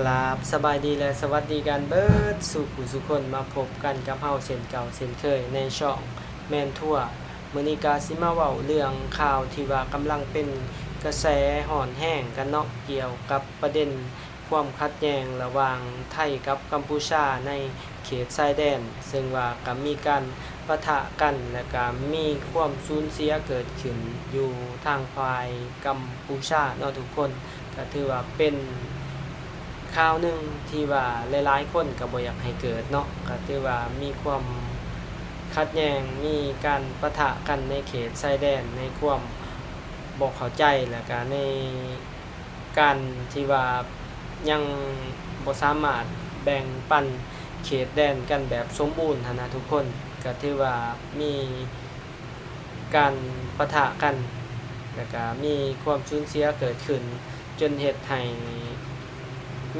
กราบสบายดีและสวัสดีกันเบิดสู่ผู้สุคนมาพบกันกับเฮาเช่นเก่าเช่นเคยในช่องแมนทั่วมื้อนี้กาสิมาเว้าเรื่องข่าวที่ว่ากำลังเป็นกระแสห่อนแห้งกันเนาะเกี่ยวกับประเด็นความขัดแย้งระหว่างไทยกับกัมพูชาในเขตชายแดน ซึ่งว่าก็มีการปะทะกันและก็มีความสูญเสียเกิดขึ้นอยู่ทางฝ่ายกัมพูชาเนาะทุกคนก็ถือว่าเป็น ข่าวหนึ่งที่ว่าหลายๆคนก็บ่อยากให้เกิดเนาะก็ถือว่ามีความขัดแย้งมีการประทะกันในเขตชายแดนในความบ่เข้าใจแล้วก็ในการที่ว่ายังบ่สามารถแบ่งปันเขตแดนกันแบบสมบูรณ์นะทุกคนก็ถือว่ามีการประทะกันแล้วก็มีความสูญเสียเกิดขึ้นจนเฮ็ดให้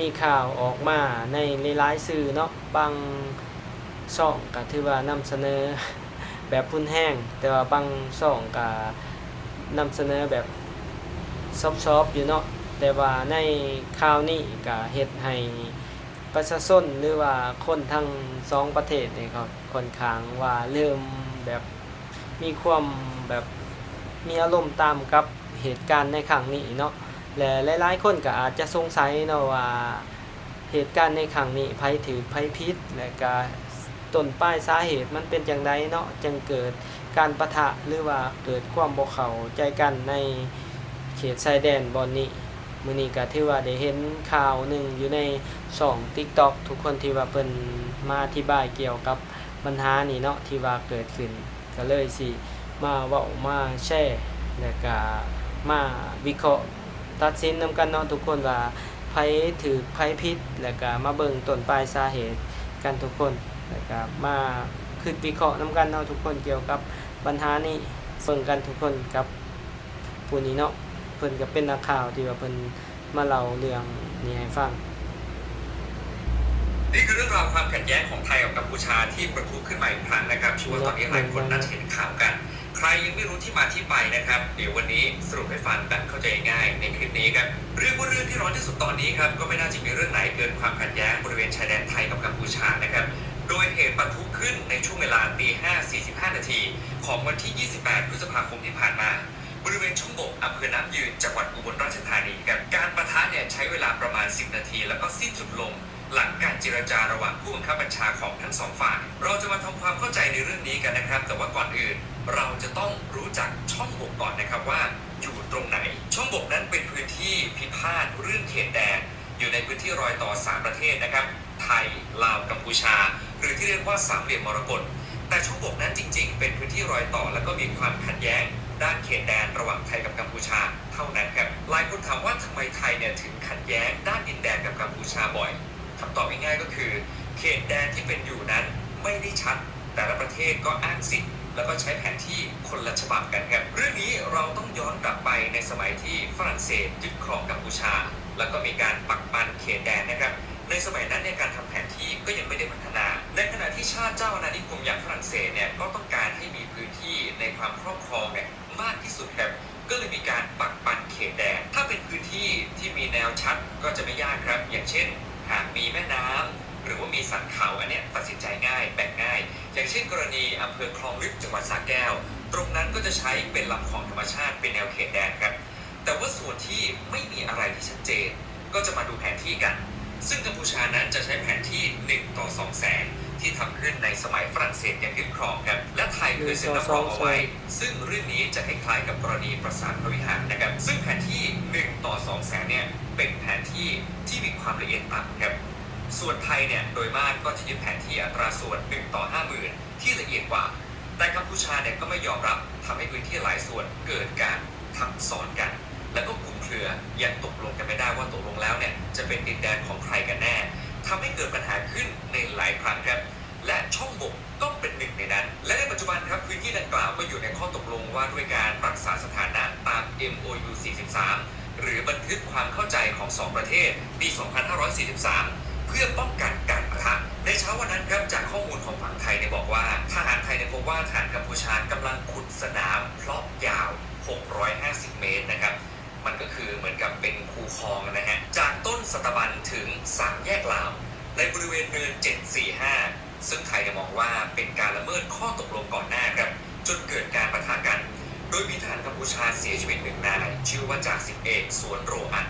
มีข่าวออกมาในหลายๆสื่อเนาะบางช่องก็ถือว่านำเสนอแบบพุ่นแห้ง แต่ว่าบางช่องก็นำเสนอแบบซอฟๆอยู่เนาะแต่ว่าในข่าวนี้ก็เฮ็ดให้ประชาชนหรือว่าคนทั้งสองประเทศนี่ก็ค่อนข้างว่าเริ่มแบบมีความแบบมีอารมณ์ตามกับเหตุการณ์ในครั้งนี้เนาะ และหลายๆคนก็อาจจะสงสัยเนาะว่าเหตุการณ์ในครั้งนี้ไผถือไผผิดและก็ต้นปลายสาเหตุมันเป็นจังไดเนาะจึงเกิดการประทะหรือว่าเกิดความบ่เข้าใจกันในเขตชายแดนบอนนี้มื้อนี้ก็ถือว่าได้เห็นข่าวหนึ่งอยู่ในช่อง TikTok ทุกคนที่ว่าเพิ่นมาอธิบายเกี่ยวกับปัญหานี้เนาะที่ว่าเกิดขึ้นก็เลยสิมาเว้ามาแชร์และก็มาวิเคราะห์ ตัดสินนำกันเนาะทุกคนว่าไผถือไผผิดแล้วก็มาเบิ่งต้นปลายสาเหตุกันทุกคนแล้วก็มาคิดวิเคราะห์นำกันเนาะทุกคนเกี่ยวกับปัญหานี้เบิ่งกันทุกคนกับผู้นี้เนาะเพิ่นก็เป็นนักข่าวที่ว่าเพิ่นมาเล่าเรื่องนี้ให้ฟังนี่คือเรื่องราวความขัดแย้งของไทยกับกัมพูชาที่ประทุขึ้นมาอีกครั้งนะครับชื่อว่าตอนนี้หลายคนน่าจะเห็นข่าวกัน ใครยังไม่รู้ที่มาที่ไปนะครับ เดี๋ยววันนี้สรุปให้ฟังแบบเข้าใจง่ายในคลิปนี้ครับเรื่องว่าเรื่องที่ร้อนที่สุดตอนนี้ครับก็ไม่น่าจะมีเรื่องไหนเกินความขัดแย้งบริเวณชายแดนไทยกับกัมพูชานะครับโดยเหตุปะทุขึ้นในช่วงเวลาตี5 45 นาที ของวันที่ 28 พฤษภาคมที่ผ่านมา บริเวณช่องบกอำเภอน้ำยืนจังหวัดอุบลราชธานีครับการประทะเนี่ยใช้เวลาประมาณ 10 นาที แล้วก็สิ้นสุดลง หลังการเจรจาระหว่างผู้บังคับบัญชาของทั้งสองฝ่าย เราจะมาทำความเข้าใจในเรื่องนี้กัน นะครับ แต่ว่าก่อนอื่นเราจะต้องรู้จักช่องบกก่อนนะครับว่าอยู่ตรงไหน ช่องบกนั้นเป็นพื้นที่พิพาทเรื่องเขตแดน อยู่ในพื้นที่รอยต่อสามประเทศนะครับ ไทย ลาว กัมพูชา หรือที่เรียกว่าสามเหลี่ยมมรกต แต่ช่องบกนั้นจริง ๆ เป็นพื้นที่รอยต่อ แล้วก็มีความขัดแย้ง ด้านเขตแดนระหว่างไทยกับกัมพูชา เท่านั้นครับ หลายคนถามว่าทำไมไทยเนี่ยถึงขัดแย้งด้านดินแดนกับกัมพูชาบ่อยคำตอบง่ายๆก็คือ เขตแดนที่เป็นอยู่นั้นไม่ได้ชัด แต่ละประเทศก็อ้างสิทธิ์แล้วก็ใช้แผนที่คนละฉบับกันครับเรื่องนี้เราต้องย้อนกลับไปในสมัยที่ฝรั่งเศสยึดครองกัมพูชา แล้วก็มีการปักปันเขตแดนนะครับ ในสมัยนั้นเนี่ยการทำแผนที่ก็ยังไม่ได้พัฒนา ในขณะที่ชาติเจ้าอาณานิคมอย่างฝรั่งเศสเนี่ยก็ต้องการให้มีพื้นที่ในความครอบครองเนี่ยมากที่สุดครับก็เลยมีการปักปันเขตแดนถ้าเป็นพื้นที่ที่มีแนวชัดก็จะไม่ยากครับ อย่างเช่น หากมีแม่น้ำ หรือว่ามีสันเขาอันเนี้ยตัดสินใจง่ายแบ่งง่าย อย่างเช่นกรณีอำเภอคลองลึกจังหวัดสระแก้ว ตรงนั้นก็จะใช้เป็นลำคลองธรรมชาติเป็นแนวเขตแดนครับแต่ว่าส่วนที่ไม่มีอะไรที่ชัดเจน ก็จะมาดูแผนที่กัน ซึ่งกัมพูชานั้นจะใช้แผนที่ 1 ต่อ 2 แสนที่ทำขึ้นในสมัยฝรั่งเศสยังยึดครองครับและไทยเคยเซ็นรับรองเอาไว้ ซึ่งเรื่องนี้จะคล้ายๆกับกรณีปราสาทพระวิหารนะครับ ซึ่งแผนที่ 1 ต่อ 2 แสนเนี่ยเป็นแผนที่ที่มีความละเอียดต่ำครับ ส่วนไทยเนี่ยโดยมากก็จะยึดแผนที่อัตราส่วน 1 ต่อ 50,000 ที่ละเอียดกว่า แต่กัมพูชาเนี่ยก็ไม่ยอมรับทำให้พื้นที่หลายส่วนเกิดการทับซ้อนกัน แล้วก็กลุ่มเครือยังตกลงกันไม่ได้ว่าตกลงแล้วเนี่ยจะเป็นดินแดนของใครกันแน่ทำให้เกิดปัญหาขึ้นในหลายครั้งครับและช่องบกก็เป็นหนึ่งในนั้น และในปัจจุบันครับพื้นที่ดังกล่าวก็อยู่ในข้อตกลงว่าด้วยการรักษาสถานะตาม MOU 43 หรือบันทึกความเข้าใจของสองประเทศปี 2543 เพื่อป้องกันการปะทะในเช้าวันนั้นครับจากข้อมูลของฝั่งไทยเนี่ยบอกว่าทหารไทยเนี่ยพบว่าทหารกัมพูชากำลังขุดสนามเพาะยาว 650 เมตรนะครับมันก็คือเหมือนกับเป็นคูคลองนะฮะจากต้นสตบันถึงสามแยกลาวในบริเวณเนิน 745 ซึ่งไทยเนี่ยมองว่าเป็นการละเมิดข้อตกลงก่อนหน้าครับจนเกิดการปะทะกัน โดยมีทหารกัมพูชาเสียชีวิตหนึ่งนายชื่อว่าจ่าสิบเอกสวนโรอัน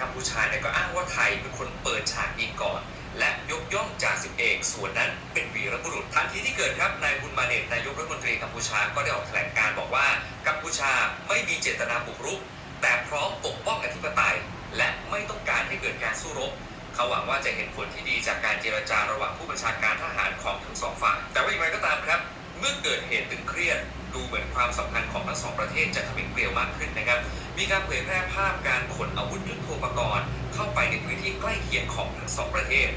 กัมพูชาเนี่ยก็อ้างว่าไทยเป็นคนเปิดฉากยิงก่อน และยกย่องจ่าสิบเอกส่วนนั้นเป็นวีรบุรุษทันทีที่เกิดครับนายบุญมาเนตนายกรัฐมนตรีกัมพูชาก็ได้ออกแถลงการบอกว่ากัมพูชาไม่มีเจตนาบุกรุก แต่พร้อมปกป้องอธิปไตย และไม่ต้องการให้เกิดการสู้รบเขาหวังว่าจะเห็นผลที่ดีจากการเจรจาระหว่างผู้บัญชาการทหารของทั้งสองฝ่ายแต่ว่าอย่างไรก็ตามครับ เมื่อเกิดเหตุตึงเครียด ดูเหมือนความสัมพันธ์ของทั้งสองประเทศจะทวีเกลียวมากขึ้นนะครับ มีการเผยแพร่ภาพการขนอาวุธยุทโธปกรณ์เข้าไปในพื้นที่ใกล้เคียงของทั้งสองประเทศ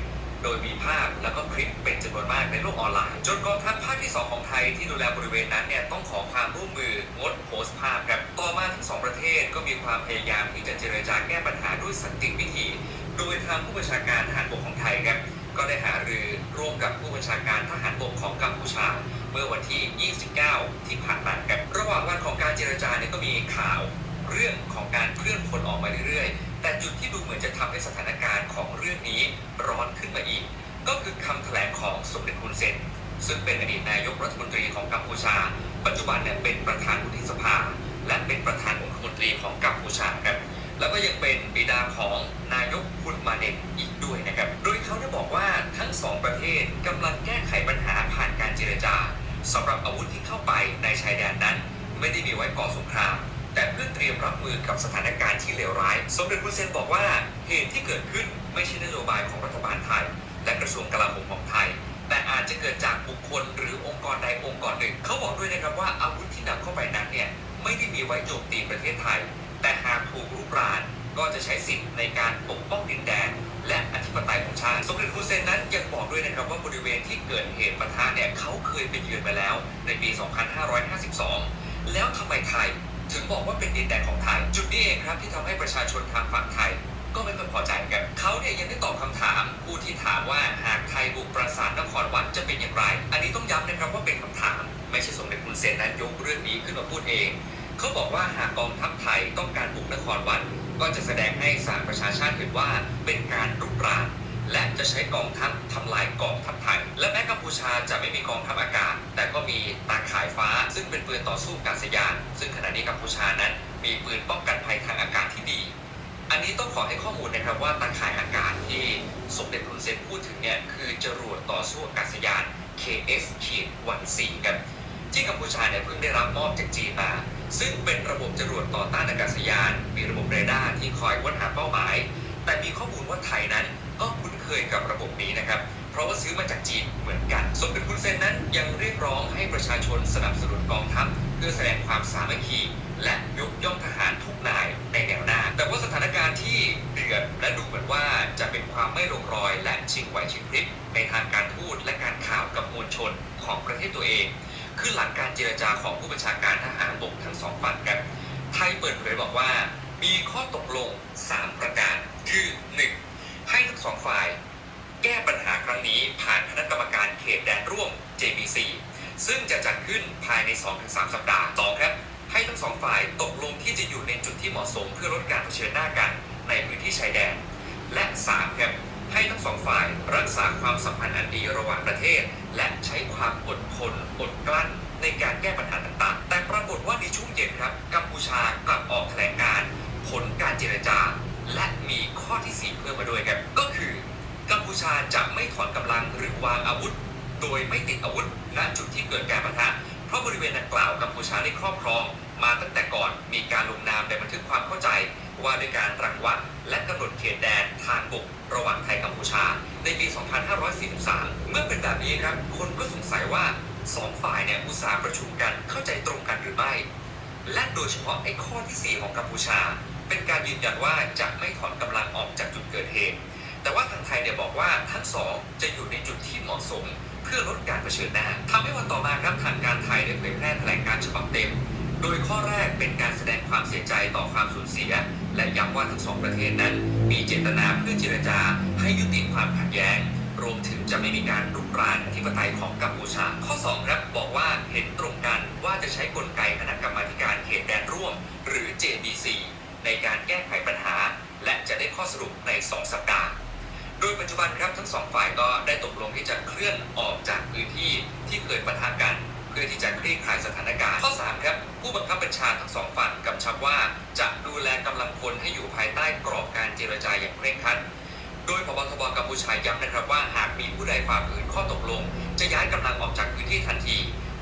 โดยมีภาพแล้วก็คลิปเป็นจำนวนมากในโลกออนไลน์ จนกองทัพภาคที่ 2 ของไทยที่ดูแลบริเวณนั้นเนี่ยต้องขอความร่วมมืองดโพสต์ภาพครับต่อมาทั้งสองประเทศก็มีความพยายามที่จะเจรจาแก้ปัญหาด้วยสันติวิธี โดยทางผู้บัญชาการทหารบกของไทยครับ ก็ได้หารือร่วมกับผู้บัญชาการทหารบกของกัมพูชา เมื่อวันที่ 29 ที่ผ่านมาครับระหว่างวันของการเจรจาเนี่ยก็มีข่าวเรื่องของการเคลื่อนพลออกมาเรื่อยๆ แต่จุดที่ดูเหมือนจะทำให้สถานการณ์ของเรื่องนี้ร้อนขึ้นมาอีก ก็คือคำแถลงของสมเด็จฮุนเซนซึ่งเป็นอดีตนายกรัฐมนตรีของกัมพูชา ปัจจุบันเนี่ยเป็นประธานวุฒิสภา และเป็นประธานองคมนตรีของกัมพูชาครับแล้วก็ยังเป็นบิดาของนายกฮุนมาเน็ก ด้วยนะครับ โดยเขาได้บอกว่าทั้งสองประเทศกำลังแก้ไขปัญหาผ่านการเจรจาสำหรับอาวุธที่เข้าไปในชายแดนนั้น ไม่ได้มีไว้ก่อสงคราม แต่เพื่อเตรียมรับมือกับสถานการณ์ที่เลวร้าย สมเด็จฮุนเซนบอกว่าเหตุที่เกิดขึ้นไม่ใช่นโยบายของรัฐบาลไทย และกระทรวงกลาโหมของไทย แต่อาจจะเกิดจากบุคคลหรือองค์กรใดองค์กรหนึ่ง เขาบอกด้วยนะครับว่าอาวุธที่นำเข้าไปนั้นเนี่ยไม่ได้มีไว้โจมตีประเทศไทย แต่หากถูกรุกราน ก็จะใช้สิทธิ์ในการปกป้องดินแดน และอธิปไตยของชาติสมเด็จฮุนเซนนั้นยังบอกด้วยนะครับว่าบริเวณที่เกิดเหตุปะทะเนี่ยเขาเคยไปเยือนมาแล้วในปี 2552 แล้วทำไมไทยถึงบอกว่าเป็นดินแดนของไทย จุดนี้เองครับที่ทำให้ประชาชนทางฝั่งไทย ก็ไม่ค่อยพอใจกันเขาเนี่ยยังได้ตอบคำถามผู้ที่ถามว่าหากไทยบุกปราสาทนครวัดจะเป็นอย่างไร อันนี้ต้องย้ำนะครับว่าเป็นคำถาม ไม่ใช่สมเด็จคุณเซนนั้นยกเรื่องนี้ขึ้นมาพูดเอง เขาบอกว่าหากกองทัพไทยต้องการบุกนครวัด ก็จะแสดงให้สหประชาชาติเห็นว่าเป็นการรุกรานและจะใช้กองทัพทำลายกองทัพไทย และแม้กัมพูชาจะไม่มีกองทัพอากาศ แต่ก็มีตาข่ายฟ้า ซึ่งเป็นปืนต่อสู้กาศยาน ซึ่งขณะนี้กัมพูชานั้น มีปืนป้องกันภัยทางอากาศที่ดี อันนี้ต้องขอให้ข้อมูลนะครับว่าตาข่ายอากาศที่สมเด็จฮุนเซนพูดถึงเนี่ยคือจรวดต่อสู้อากาศยาน KS-14 กันที่กัมพูชาเนี่ยเพิ่งได้รับมอบจากจีนมา ซึ่งเป็นระบบจรวดต่อต้านอากาศยาน มีระบบเรดาร์ที่คอยค้นหาเป้าหมาย แต่มีข้อมูลว่าไทยนั้นก็คุ้นเคยกับระบบนี้นะครับ เพราะว่าซื้อมาจากจีนเหมือนกัน สมเด็จฮุนเซนนั้นยังเรียกร้องให้ประชาชนสนับสนุนกองทัพเพื่อแสดงความสามัคคี และยกย่องทหารทุกนายในแนวหน้า แต่ว่าสถานการณ์ที่เดือดและดูเหมือนว่าจะเป็นความไม่ลงรอยและชิงไหวชิงพริบในทางการทูตและการข่าวกับมวลชนของประเทศตัวเอง คือหลังการเจรจาของผู้บัญชาการทหารบกทั้งสองฝั่งกัน ไทยเปิดเผยบอกว่า มีข้อตกลง 3 ประการ คือ 1. ให้ทั้งสองฝ่าย แก้ปัญหาครั้งนี้ผ่านคณะกรรมการเขตแดนร่วม JBC ซึ่งจะจัดขึ้นภายใน 2-3 สัปดาห์ 2. ครับให้ทั้งสองฝ่ายตกลงที่จะอยู่ในจุดที่เหมาะสมเพื่อลดการเผชิญหน้ากันในพื้นที่ชายแดน และ 3. ครับ ให้ทั้งสองฝ่ายรักษาความสัมพันธ์อันดีระหว่างประเทศ และใช้ความอดทนอดกลั้นในการแก้ปัญหาต่างๆ แต่ปรากฏว่าในช่วงเย็นครับกัมพูชากลับออกแถลงการผลการเจรจา และมีข้อที่ 4 เพิ่มมาด้วยครับก็คือ กัมพูชาจะไม่ถอนกำลังหรือวางอาวุธ โดยไม่ติดอาวุธณจุดที่เกิดการปะทะเพราะบริเวณดังกล่าวกัมพูชาได้ครอบครอง มาตั้งแต่ก่อนมีการลงนามในบันทึกความเข้าใจ ว่าด้วยการรังวัดและกำหนดเขตแดน ทางบกระหว่างไทยกัมพูชา ในปี 2543 เมื่อเป็นแบบนี้ครับ คนก็สงสัยว่าสองฝ่ายเนี่ยอุตส่าห์ประชุมกันเข้าใจตรงกันหรือไม่ และโดยเฉพาะไอ้ข้อที่ 4 ของกัมพูชา เป็นการยืนยันว่าจะไม่ถอนกำลังออกจากจุดเกิดเหตุ แต่ว่าทางไทยเนี่ยบอกว่าทั้งสองจะอยู่ในจุดที่เหมาะสม เพื่อลดการเผชิญหน้าทำให้วันต่อมาครับทางการไทยได้เผยแพร่แถลงการฉบับเต็ม โดยข้อแรกเป็นการแสดงความเสียใจต่อความสูญเสีย และย้ำว่าทั้งสองประเทศนั้น มีเจตนาเพื่อเจรจาให้ยุติความขัดแย้ง รวมถึงจะไม่มีการรุกรานอธิปไตยของกัมพูชา ข้อ2ครับบอกว่าเห็นตรงกันว่าจะใช้กลไกคณะกรรมาการเขตแดนร่วม หรือ JBC ในการแก้ไขปัญหา และจะได้ข้อสรุปใน 2 สัปดาห์โดยปัจจุบันครับทั้งสองฝ่ายก็ได้ตกลงที่จะเคลื่อนออกจากพื้นที่ที่เคยปะทะกัน พื่อที่จะคลี่คลายสถานการณ์ ข้อ 3 ครับ ผู้บังคับบัญชาทั้งสองฝั่งกำชับว่าจะดูแลกำลังพลให้อยู่ภายใต้กรอบการเจรจาอย่างเคร่งครัด โดยพบทบกัมพูชาย้ำนะครับว่าหากมีผู้ใดฝ่าฝืนข้อตกลง จะย้ายกำลังออกจากพื้นที่ทันที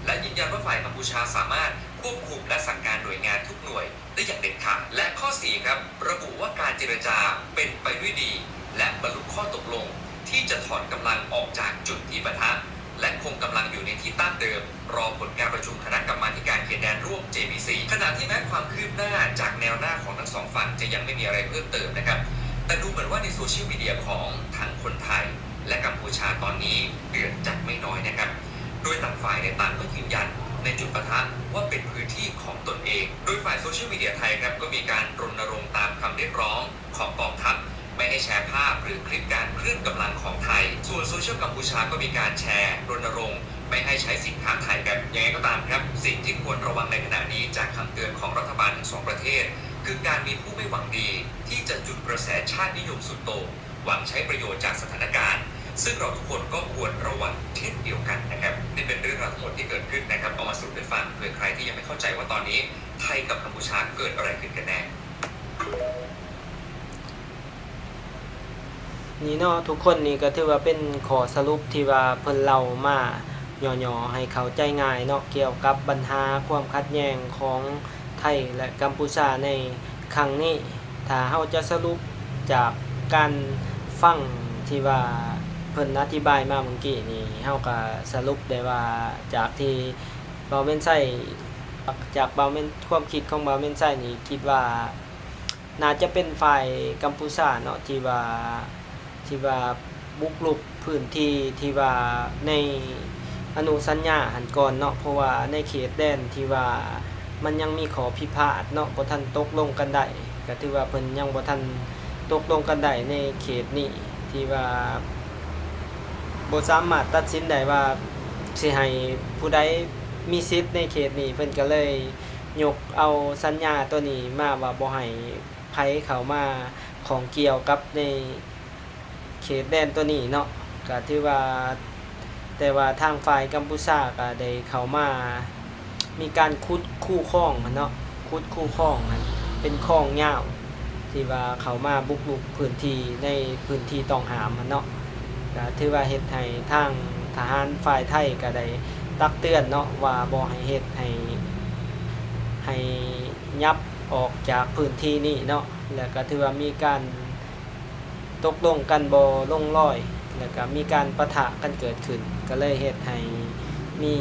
และยืนยันว่าฝ่ายกัมพูชาสามารถควบคุมและสั่งการหน่วยงานทุกหน่วยได้อย่างเด็ดขาด และข้อ 4 ครับ ระบุว่าการเจรจาเป็นไปด้วยดี และบรรลุข้อตกลง ที่จะถอนกำลังออกจากจุดที่ปะทะ และคงกำลังอยู่ในที่ตั้งเดิม รอผลการประชุมคณะกรรมาการเขตแดนร่วม JBC ขณะที่แม้ความคืบหน้าจากแนวหน้าของทั้งสองฝั่งจะยังไม่มีอะไรเพิ่มเติมนะครับ แต่ดูเหมือนว่าในโซเชียลมีเดียของทั้งคนไทย และกัมพูชาตอนนี้เดือดจัดไม่น้อยนะครับ โดยต่างฝ่ายในต่างก็ยืนยันในจุดปะทะว่าเป็นพื้นที่ของตนเอง โดยฝ่ายโซเชียลมีเดียไทยครับก็มีการรณรงค์ตามคำเรียกร้องของกองทัพ ไม่ให้แชร์ภาพหรือคลิปการเคลื่อนกำลังของไทย ส่วนโซเชียลกัมพูชาก็มีการแชร์รณรงค์ไม่ให้ใช้สินค้าไทยกันยังไงก็ตามครับ สิ่งที่ควรระวังในขณะนี้จากคำเตือนของรัฐบาลทั้งสองประเทศ คือการมีผู้ไม่หวังดี ที่จะจุดกระแสชาตินิยมสุดโต่งหวังใช้ประโยชน์จากสถานการณ์ ซึ่งเราทุกคนก็ควรระวังเช่นเดียวกันนะครับนี่เป็นเรื่องราวทั้งหมดที่เกิดขึ้นนะครับเอามาสรุปให้ฟังเผื่อใครที่ยังไม่เข้าใจว่าตอนนี้ ไทยกับกัมพูชาเกิดอะไรขึ้นกันแน่ นี่เนาะทุกคนนี่ก็ถือว่าเป็นขอสรุปที่ว่าเพิ่นเล่ามาย่อๆให้เข้าใจง่ายเนาะเกี่ยวกับปัญหาความขัดแย้งของไทยและกัมพูชาในครั้งนี้ ถ้าเฮาจะสรุปจากการฟังที่ว่าเพิ่นอธิบายมาเมื่อกี้นี่เฮาก็สรุปได้ว่าจากที่เบาเมนไส้จากเบาเมนความคิดของเบาเมนไส้นี่คิดว่า น่าจะเป็นฝ่ายกัมพูชาเนาะที่ว่า ที่ว่าบุกรุกพื้นที่ที่ว่าในอนุสัญญาหันก่อนเนาะเพราะว่าในเขตแดนที่ว่ามันยังมีขอพิพาทเนาะบ่ทันตกลงกันได้ก็ถือว่าเพิ่นยังบ่ทันตกลงกันได้ในเขตนี้ที่ว่าบ่สามารถตัดสินได้ว่าสิให้ผู้ใดมีสิทธิ์ในเขตนี้เพิ่นก็เลยยกเอาสัญญาตัวนี้มาว่าบ่ให้ไผเข้ามาของเกี่ยวกับใน ขตแดนตัวนี้เนาะก็ถือว่าแต่ว่าทางฝ่ายกัมพูชาก็ได้เข้ามามีการคุดคู่ข้องมันเนาะคุดคู่ข้องมันเป็นข้องยาวที่ว่าเขามาบุกรุกพื้นที่ในพื้นที่ต้องหามมันเนาะก็ถือว่าเฮ็ดให้ทางทหารฝ่ายไทยก็ได้ตักเตือนเนาะว่าบ่ให้เฮ็ดให้ให้ยับออกจากพื้นที่นี้เนาะแล้วก็ถือว่ามีการ ตกลงกันบ่ลงรอย แล้วก็มีการประทะกันเกิดขึ้น ก็เลยเฮ็ดให้มี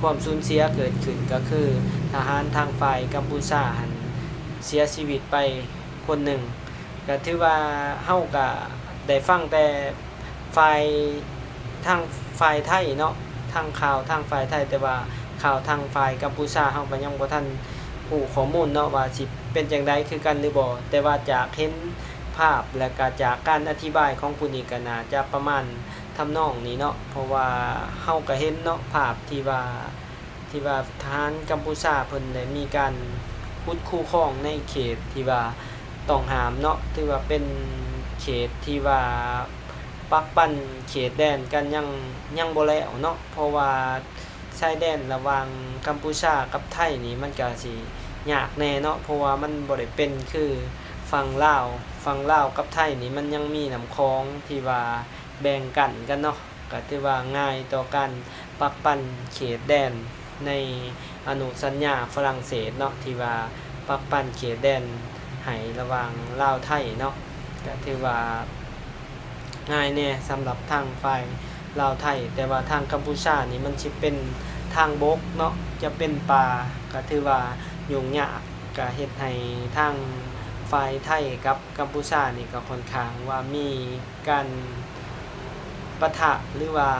ความสูญเสียเกิดขึ้นก็คือ ทหารทางฝ่ายกัมพูชาหันเสียชีวิตไปคนหนึ่งก็ถือว่าเฮาก็ได้ฟังแต่ฝ่ายทางฝ่ายไทยเนาะทางข่าวทางฝ่ายไทยแต่ว่าข่าวทางฝ่ายกัมพูชาเฮาก็ยังบ่ทันรู้ข้อมูลเนาะว่าสิเป็นจังไดคือกันหรือบ่แต่ว่าจากเห็น ภาพและก็จากการอธิบายของผู้นี้ก็น่าจะประมาณทำนองนี้เนาะเพราะว่าเฮาก็เห็นเนาะภาพที่ว่าที่ว่าทหารกัมพูชาเพิ่นได้มีการคุดคู่ข้องในเขตที่ว่าต้องหามเนาะถือว่าเป็นเขตที่ว่าปักปั้นเขตแดนกันยังยังบ่แล้วเนาะเพราะว่าชายแดนระหว่างกัมพูชากับไทยนี่มันก็สิยากแน่เนาะเพราะว่ามันบ่ได้เป็นคือฝั่งลาว ฝั่งลาวกับไทยนี่มันยังมีน้ำคลองที่ว่าแบ่งกันกันเนาะก็ถือว่าง่ายต่อการปักปันเขตแดนในอนุสัญญาฝรั่งเศสเนาะที่ว่าปักปันเขตแดนให้ระหว่างลาวไทยเนาะก็ถือว่าง่ายแน่สำหรับทางฝ่ายลาวไทย แต่ว่าทางกัมพูชานี่มันสิเป็นทางบกเนาะจะเป็นป่าก็ถือว่ายุ่งยากก็เฮ็ดให้ทาง ฝ่ายไทยกับกัมพูชานี่ก็ค่อนข้างว่ามีการปะทะหรือว่า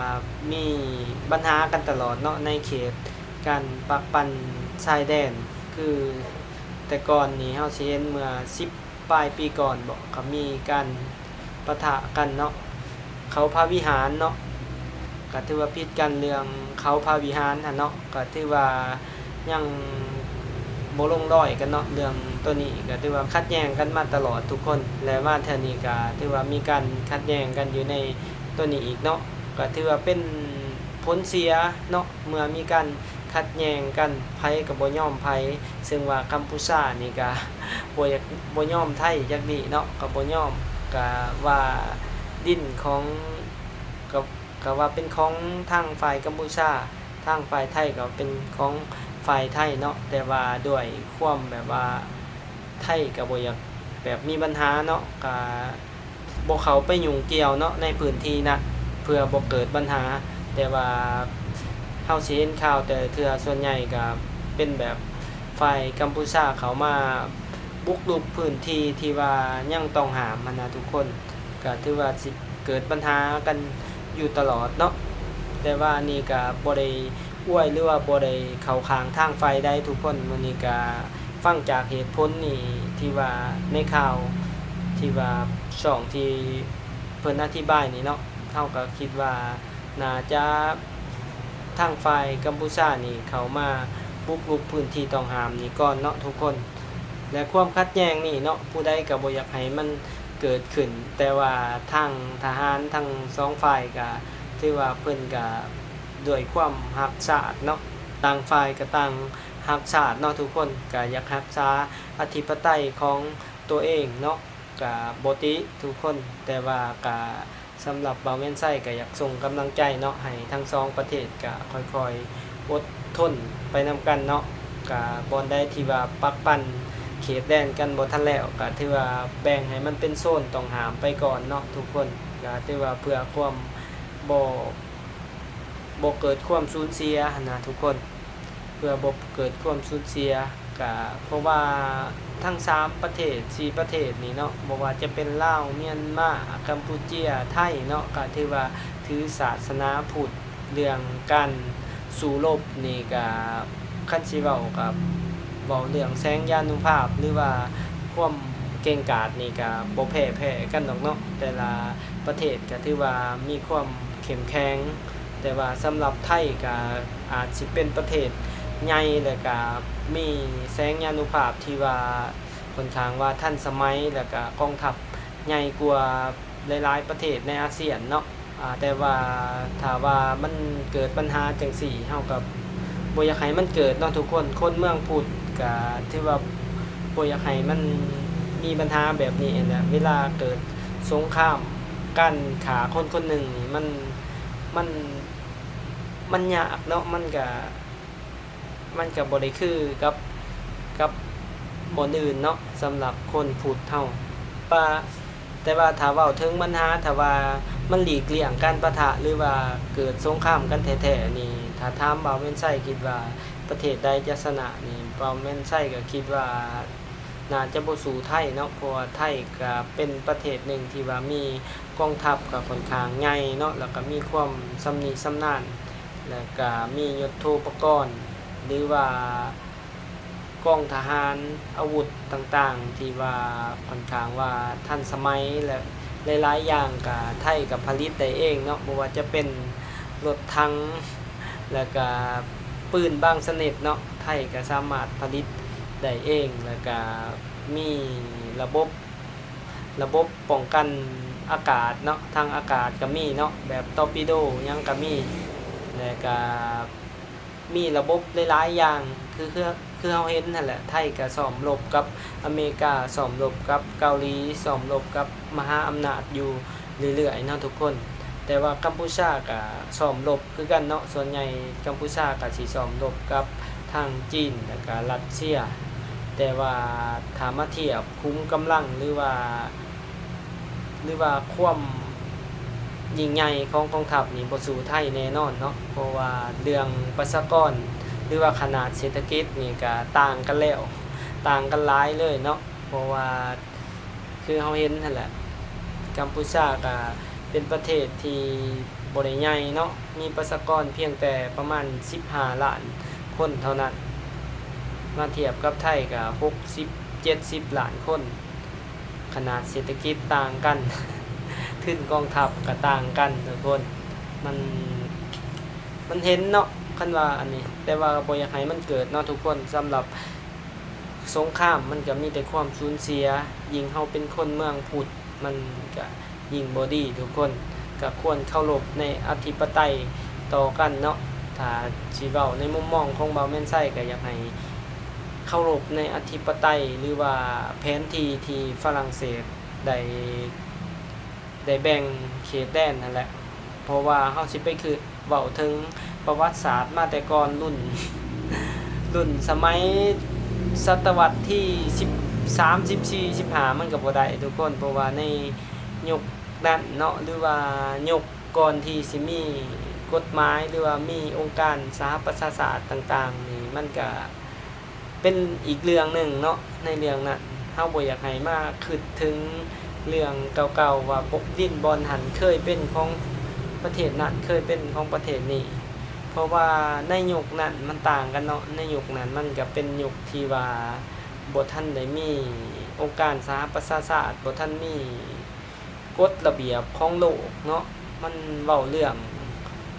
มีปัญหากันตลอดเนาะในเขตการปักปันชายแดน คือแต่ก่อนนี่เฮาสิเห็นเมื่อ10ปลายปีก่อนบอกก็มีการปะทะกันเนาะเขาพระวิหารเนาะก็ถือว่าผิดกันเรื่องเขาพระวิหารหั่นเนาะก็ถือว่ายัง บลงรอยกันเนาะเรื่องตัวนี้ก็ถือว่าขัดแย้งกันมาตลอดทุกคน และว่าเทนีก็ถือว่ามีการขัดแย้งกันอยู่ในตัวนี้อีกเนาะก็ถือว่าเป็นผลเสียเนาะเมื่อมีการขัดแย้งกันไผก็บ่ย่อมไผซึ่งว่ากัมพูชานี่ก็บ่อยากบ่ยอมไทยจักดีเนาะก็บ่ย่อมก็ว่าดินของก็ก็ว่าเป็นของทางฝ่ายกัมพูชาทางฝ่ายไทยก็เป็นของ ฝ่ายไทยเนาะแต่ว่าด้วยความแบบว่าไทยก็บ่อยากแบบมีปัญหาเนาะก็บ่เขาไปยุ่งเกี่ยวเนาะในพื้นที่นะเพื่อบ่เกิดปัญหา แต่ว่าเฮาสิเห็นข่าวแต่เทื่อส่วนใหญ่ก็เป็นแบบฝ่ายกัมพูชาเขามาบุกรุกพื้นที่ที่ว่ายังต้องหามมันนะทุกคนก็ถือว่าสิเกิดปัญหากันอยู่ตลอดเนาะแต่ว่านี่ก็บ่ได้ อวยหรือว่าบ่ได้เข้าข้างทางไฟได้ทุกคนมื้อนี้ก็ฟังจากเหตุผลนี่ที่ว่าในข่าวที่ว่าช่องที่เพิ่นอธิบายนี่เนาะเฮาก็คิดว่าน่าจะทางฝ่ายกัมพูชานี่เขามาบุกรุกพื้นที่ต้องหามนี่ก่อนเนาะทุกคน และความขัดแย้งนี่เนาะผู้ใดก็บ่อยากให้มันเกิดขึ้น แต่ว่าทางทหารทั้งสองฝ่ายก็ถือว่าเพิ่นก็ ด้วยความรักชาติเนาะต่างฝ่ายก็ต่างรักชาติเนาะทุกคนก็อยากรักษาอธิปไตยของตัวเองเนาะก็บ่ติทุกคนแต่ว่าก็สำหรับเบาแม่นไส้ก็อยากส่งกำลังใจเนาะให้ทั้งสองประเทศก็ค่อยๆอดทนไปนำกันเนาะก็บ่ได้ที่ว่าปักปั่นเขตแดนกันบ่ทันแล้วก็ถือว่าแบ่งให้มันเป็นโซนต้องหามไปก่อนเนาะทุกคนก็ถือว่าเพื่อความบ่ บ่เกิดความสูญเสียหนะทุกคน เพื่อบ่เกิดความสูญเสียก็เพราะว่าทั้ง 3 ประเทศ4ประเทศนี่เนาะบ่ว่าจะเป็นลาวเมียนมากัมพูเจียไทยเนาะก็ถือว่าถือศาสนาพุทธเรื่องการสู้รบนี่ก็คันสิเว้ากับเว้าเรื่องแสงยานุภาพหรือว่าความเก่งกาจนี่ก็บ่แพ้แพ้กันดอกเนาะแต่ละประเทศก็ถือว่ามีความเข้มแข็ง แต่ว่าสำหรับไทยก็อาจสิเป็นประเทศใหญ่แล้วก็มีแสงยานุภาพที่ว่าค่อนข้างว่าทันสมัยแล้วก็กองทัพใหญ่กว่าหลายๆประเทศในอาเซียนเนาะอ่าแต่ว่าถ้าว่ามันเกิดปัญหาจังซี่เฮากับบ่อยากให้มันเกิดเนาะทุกคนคนเมืองพุทธก็ถือว่าบ่อยากให้มันมีปัญหาแบบนี้นะเวลาเกิดสงครามกันขาคนคนหนึ่งนี่มัน มันมันยากเนาะมันก็มันก็บ่ได้คือกับกับบนอื่นเนาะสำหรับคนพุทธเฮาว่าแต่ว่าถ้าเว้าถึงปัญหาถ้าว่ามันหลีกเลี่ยงการปะทะหรือว่าเกิดสงครามกันแท้ๆนี่ถ้าถามเบาแม่นไส้คิดว่าประเทศใดจะชนะนี่เบาแม่นไส้ก็คิดว่า น่าจะบ่สู้ไทยเนาะเพราะว่าไทยก็เป็นประเทศหนึ่งที่ว่ามีกองทัพก็ค่อนข้างใหญ่เนาะแล้วก็มีความสำนิสำนาญแล้วก็มียุทโธปกรณ์หรือว่ากองทหารอาวุธต่างๆ ที่ว่าค่อนข้างว่าทันสมัยและหลายๆอย่างกับไทยกับผลิตได้เองเนาะบ่ว่าจะเป็นรถถังแล้วก็ปืนบางชนิดเนาะไทยก็สามารถผลิต ได้เองแล้วก็มีระบบระบบป้องกันอากาศเนาะทางอากาศก็มีเนาะแบบตอร์ปิโดยังก็มีแล้วก็มีระบบหลายๆอย่างคือคือคือเราเห็นนั่นแหละไทยก็ซ้อมรบกับอเมริกาซ้อมรบกับเกาหลีซ้อมรบกับมหาอำนาจอยู่เรื่อยๆเนาะทุกคน แต่ว่ากัมพูชาก็ซ้อมรบคือกันเนาะส่วนใหญ่กัมพูชาก็สิซ้อมรบกับทางจีนแล้วก็รัสเซีย แต่ว่าถามมาเทียบคุ้มกำลังหรือว่า หรือว่าความยิงใหญ่ของกองทัพนี่บ่สู้ไทยแน่นอนเนาะเพราะว่าเรื่องประชากรหรือว่าขนาดเศรษฐกิจนี่ก็ต่างกันแล้วต่างกันหลายเลยเนาะเพราะว่าคือเฮาเห็นนั่นแหละกัมพูชาก็เป็นประเทศที่บ่ได้ใหญ่เนาะมีประชากรเพียงแต่ประมาณ 15 ล้านคนเท่านั้น มาเทียบกับไทยก็60 70ล้านคน ขนาดเศรษฐกิจต่างกันขึ้นกองทัพก็ต่างกันทุกคนมันมันเห็นเนาะคันว่าอันนี้ แต่ว่าบ่อยากให้มันเกิดเนาะทุกคนสำหรับสงครามมันก็มีแต่ความสูญเสีย ยิงเฮาเป็นคนเมืองพุทธมันก็ยิงบ่ดีทุกคนก็ควรเคารพในอธิปไตยต่อกันเนาะถ้าสิเว้าในมุมมองของเบาแม่นไส้ก็อยากให้ เคารพในอธิปไตยหรือว่าแผนที่ที่ฝรั่งเศสได้ได้แบ่งเขตแดนนั่นแหละ เพราะว่าเฮาสิไปคือเว้าถึงประวัติศาสตร์มาแต่ก่อนรุ่น รุ่นสมัยศตวรรษที่13 14 15มันก็บ่ได้ทุกคน เพราะว่าในยุคนั้นเนาะหรือว่ายุคก่อนที่สิมีกฎหมายหรือว่ามีองค์การสหประชาชาติต่างๆนี่มันก็ เป็นอีกเรื่องหนึ่งเนาะในเรื่องนั้นเฮาบ่อยากให้มาคิดถึงเรื่องเก่าๆว่าปกดินบอลหันเคยเป็นของประเทศนั้นเคยเป็นของประเทศนี้ เพราะว่าในยุคนั้นมันต่างกันเนาะในยุคนั้นมันก็เป็นยุคที่ว่าบ่ทันได้มีองค์การสหประชาชาติบ่ทันมีกฎระเบียบของโลกเนาะมันเว้าเรื่อง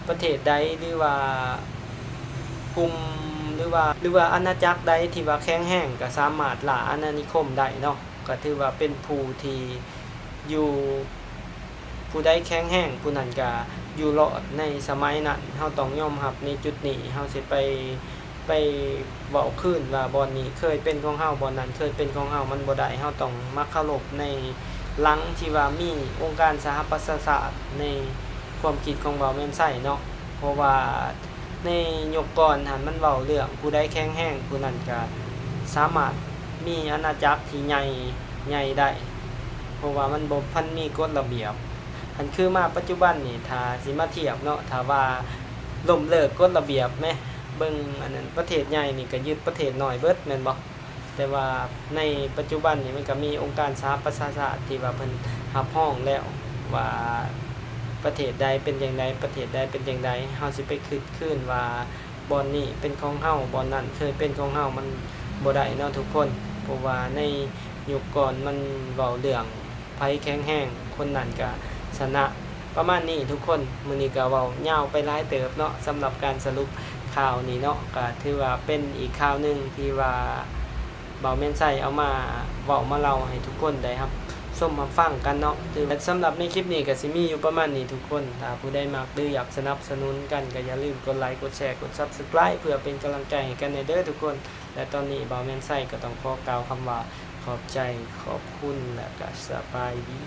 ประเทศใดหรือว่ากลุ่ม รือว่าหรือว่าอาณาจักรใดที่ว่าแข็งแรงก็สามารถล่าอาณานิคมได้เนาะก็ถือว่าเป็นผู้ที่อยู่ผู้ใดแข็งแรงผู้นั้นก็อยู่รอดในสมัยนั้นเฮาต้องยอมรับในจุดนี้เฮาสิไปไปเว้าคืนว่าบอนนี้เคยเป็นของเฮาบอนนั้นเคยเป็นของเฮามันบ่ได้เฮาต้องมาเคารพในหลังที่ว่ามีองค์การสหประชาชาติในความคิดของเว้าแม่นไส้เนาะเพราะว่า ในยุคก่อนหันมันเว้าเรื่องผู้ใดแข็งแรงผู้นั้นก็สามารถมีอาณาจักรที่ใหญ่ใหญ่ได้ เพราะว่ามันบ่พันมีกฎระเบียบอันคือมาปัจจุบันนี่ถ้าสิมาเทียบเนาะถ้าว่าล้มเลิกกฎระเบียบแหมเบิ่งอันนั้นประเทศใหญ่นี่ก็ยึดประเทศน้อยเบิดแม่นบ่แต่ว่าในปัจจุบันนี่มันก็มีองค์การสหประชาชาติที่ว่าเพิ่นรับรองแล้วว่า ประเทศใดเป็นอย่างใดประเทศใดเป็นอย่างใดเฮาสิไปคิดคืนว่าบอนนี้เป็นของเฮาบอนนั้นเคยเป็นของเฮามันบ่ได้เนาะทุกคนเพราะว่าในยุคก่อนมันเว้าเรื่องไผแข็งแรงคนนั้นก็ชนะประมาณนี้ทุกคนมือนี้ก็เว้ายาวไปหลายเติบเนาะสำหรับการสรุปข่าวนี้เนาะก็ถือว่าเป็นอีกข่าวหนึ่งที่ว่าเบาแม่นใส่เอามาเว้ามาเล่าให้ทุกคนได้ครับ ส้มมาฟังกันเนาะถือสำหรับในคลิปนี้ก็สิมีอยู่ประมาณนี้ทุกคน ถ้าผู้ใดมักหรืออยากสนับสนุนกันก็อย่าลืมกดไลค์ กดแชร์ กด Subscribe เพื่อเป็นกำลังใจให้กันในเด้อทุกคน และตอนนี้เบาแมนไส้ก็ต้องขอกล่าวคำว่าขอบใจขอบคุณและก็สบายดี